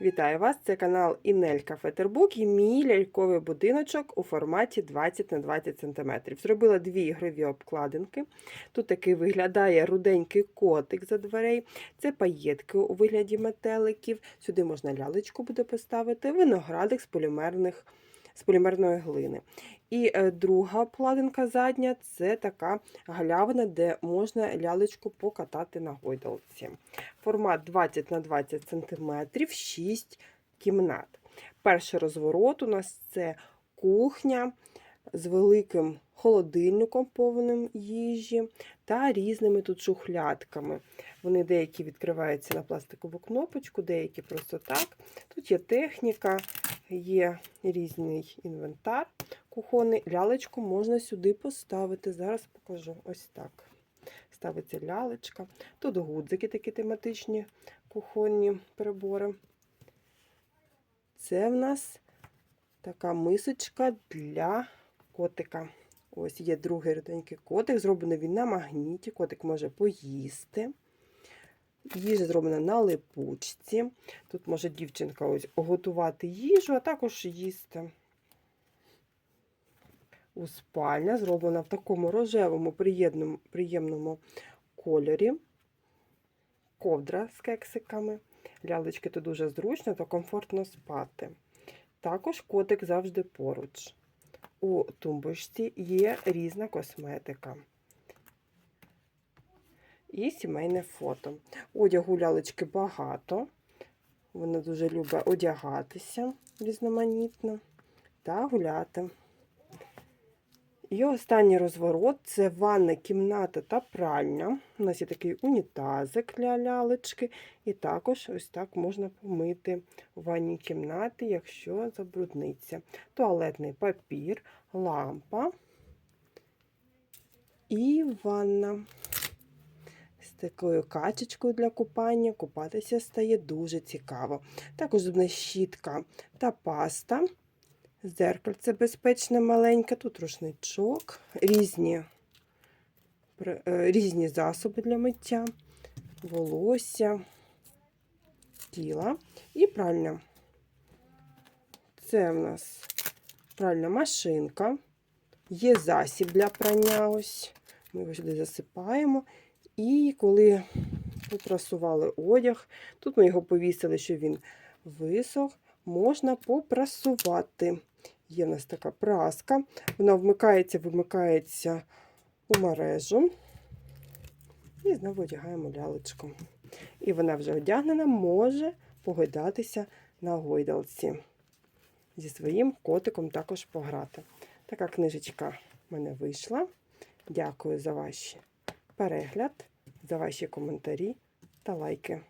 Вітаю вас! Це канал Інелька Фетербук і мій ляльковий будиночок у форматі 20 на 20 см. Зробила дві ігрові обкладинки. Тут такий виглядає руденький котик за дверей. Це паєтки у вигляді метеликів. Сюди можна лялечку буде поставити, виноградик з полімерних. З полімерної глини. І е, друга обкладинка задня це така галявина, де можна лялечку покатати на гойдалці. Формат 20 на 20 см, 6 кімнат. Перший розворот у нас це кухня з великим холодильником повним їжі та різними тут шухлядками. Вони деякі відкриваються на пластикову кнопочку, деякі просто так. Тут є техніка, є різний інвентар кухонний. Лялечку можна сюди поставити. Зараз покажу ось так. Ставиться лялечка. Тут гудзики такі тематичні кухонні прибори. Це в нас така мисочка для котика. Ось є другий ріденький котик. Зроблений він на магніті. Котик може поїсти. Їжа зроблена на липучці. Тут може дівчинка ось готувати їжу, а також їсти. У спальня зроблена в такому рожевому приємному, приємному кольорі. Ковдра з кексиками. Лялечки тут дуже зручно та комфортно спати. Також котик завжди поруч. У тумбочці є різна косметика. І сімейне фото. Одягу лялечки багато. Вона дуже любить одягатися різноманітно та гуляти. І останній розворот це ванна, кімната та пральня. У нас є такий унітазик для лялечки. І також ось так можна помити в ванній кімнаті, якщо забрудниться. Туалетний папір, лампа і ванна. Такою качечкою для купання купатися стає дуже цікаво. Також зубна щітка та паста. Зеркальце безпечне маленьке, тут рушничок, різні, е, різні засоби для миття, волосся, тіла і пральня. Це в нас пральна машинка, є засіб для прання. ось. Ми його сюди засипаємо. І коли попрасували одяг, тут ми його повісили, щоб він висох, можна попрасувати. Є в нас така праска, вона вмикається, вимикається у мережу. І знову одягаємо лялечку. І вона вже одягнена, може погойдатися на гойдалці. Зі своїм котиком також пограти. Така книжечка в мене вийшла. Дякую за ваш перегляд, за ваші коментарі та лайки.